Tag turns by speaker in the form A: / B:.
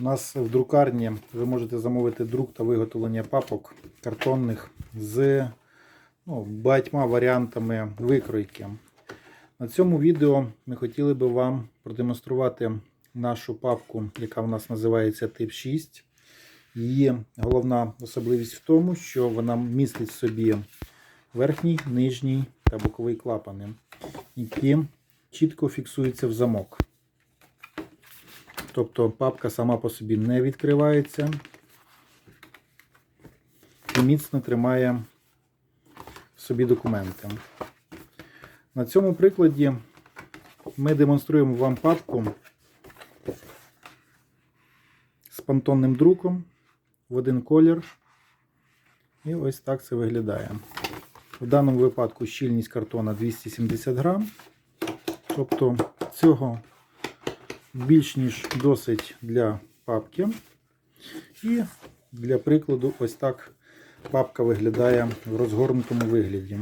A: У нас в друкарні ви можете замовити друк та виготовлення папок картонних з ну, багатьма варіантами викройки. На цьому відео ми хотіли би вам продемонструвати нашу папку, яка в нас називається Тип 6. Її головна особливість в тому, що вона містить в собі верхній, нижній та боковий клапани, які чітко фіксуються в замок. Тобто папка сама по собі не відкривається і міцно тримає в собі документи. На цьому прикладі ми демонструємо вам папку з пантонним друком в один колір. І ось так це виглядає. В даному випадку щільність картона 270 грам. Тобто цього більш ніж досить для папки. І для прикладу, ось так папка виглядає в розгорнутому вигляді.